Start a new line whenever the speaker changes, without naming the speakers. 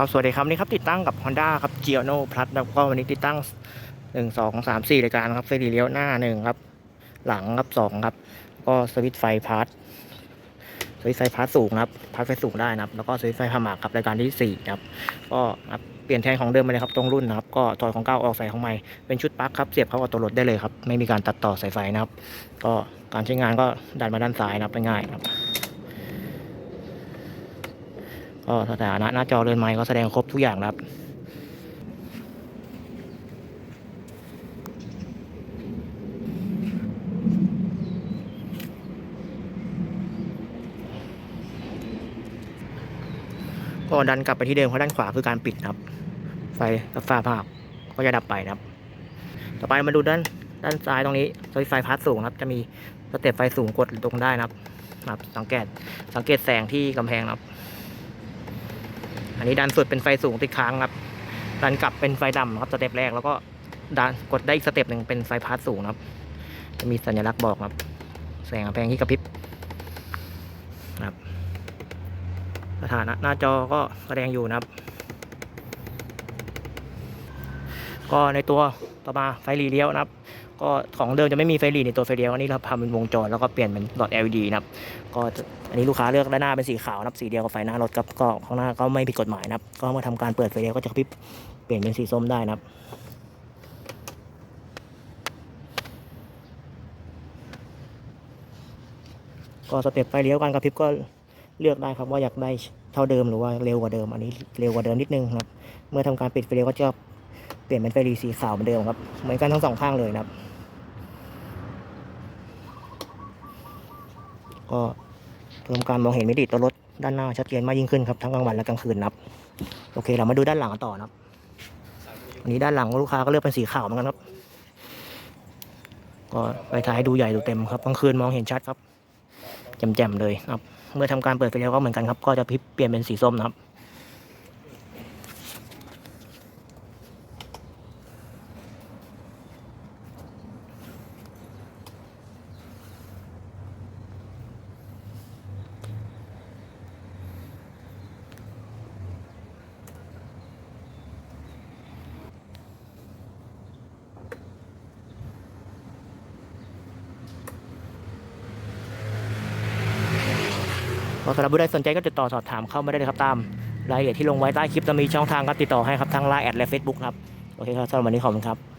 ครับสวัสดีครับนี่ครับติดตั้งกับ Honda ครับ g i o n o Plus แล้วก็วันนี้ติดตั้ง 1 2 3 4รายการครับไฟหลีเลี้ยวหน้า1ครับหลังครับ2ครับก็สวิตช์ไฟพาร์ทสวิตช์ไฟพาร์ทสูงครับพาร์ทไฟสูงได้นะครับแล้วก็สวิตช์ไฟพาหมากครับรายการที่4ครับก็ครับเปลี่ยนแทนของเดิมไปเลยครับตรงรุ่นนะครับก็ถอดของเก่าออกใส่ของใหม่เป็นชุดปลั๊กครับเสียบเข้ากับตัวรถได้เลยครับไม่มีการตัดต่อสายไฟนะครับก็การใช้งานก็ดันมาด้านซ้ายนะครับง่ายๆครับ ก็สถานะหน้าจอเรือนไม้ก็แสดงครบทุกอย่างครับก็ดันกลับไปที่เดิมเพราะด้านขวาคือการปิดครับ ไฟกับฟ้าภาพก็จะดับไปครับ ต่อไปมาดูด้านด้านซ้ายตรงนี้สวิตไฟพาร์ทสูงครับ จะมีสเต็ปไฟสูงกดตรงได้นะครับ สังเกตสังเกตแสงที่กำแพงครับ นี้ดันสุดเป็นไฟสูงติดค้างครับ ดันกลับเป็นไฟดำครับสเต็ปแรกแล้วก็ดันกดได้อีกสเต็ปหนึ่งเป็นไฟพาร์ทสูงครับ จะมีสัญลักษณ์บอกครับ แสงแพงที่กระพริบนะครับสถานะหน้าจอก็แสดงอยู่นะครับ ก็ในตัวต่อมาไฟหลีเลี้ยวนะครับ ก็ของเดิมจะไม่มีไฟหลีในตัวไฟเลี้ยวอันนี้เราทำเป็นวงจรแล้วก็เปลี่ยนเป็นหลอด LED นะครับก็อันนี้ลูกค้าเลือกด้านหน้าเป็นสีขาวนะครับสีเดียวกับไฟหน้ารถครับก็ข้างหน้าก็ไม่ผิดกฎหมายนะครับ ก็เมื่อทำการเปิดไฟเลี้ยวก็จะกระพริบเปลี่ยนเป็นสีส้มได้นะครับก็สเต็ปไฟเลี้ยวการกระพริบก็เลือกได้ครับว่าอยากได้เท่าเดิมหรือว่าเร็วกว่าเดิม อันนี้เร็วกว่าเดิมนิดนึงนะครับ เมื่อทำการปิดไฟเลี้ยวก็จะเปลี่ยนเป็นไฟหลีสีขาวเหมือนเดิมครับ เหมือนกันทั้งสองข้างเลยนะครับ ก็เพิ่มการมองเห็นมิติตัวรถด้านหน้าชัดเจนมากยิ่งขึ้นครับทั้งกลางวันและกลางคืนนะครับโอเคเรามาดูด้านหลังกันต่อนะครับอันนี้ด้านหลังลูกค้าก็เลือกเป็นสีขาวเหมือนกันครับ ก็ไปท้ายดูใหญ่ดูเต็มครับกลางคืนมองเห็นชัดครับแจ่มๆเลยครับ เมื่อทำการเปิดไฟเลี้ยวก็เหมือนกันครับ ก็จะพลิบเปลี่ยนเป็นสีส้มนะครับ สำหรับผู้ใดสนใจก็ติดต่อสอบถามเข้ามาได้เลยครับตามรายละเอียดที่ลงไว้ใต้คลิปจะมีช่องทางการติดต่อให้ครับทั้งไลน์แอดและเฟซบุ๊กครับโอเคครับสำหรับวันนี้ขอบคุณครับ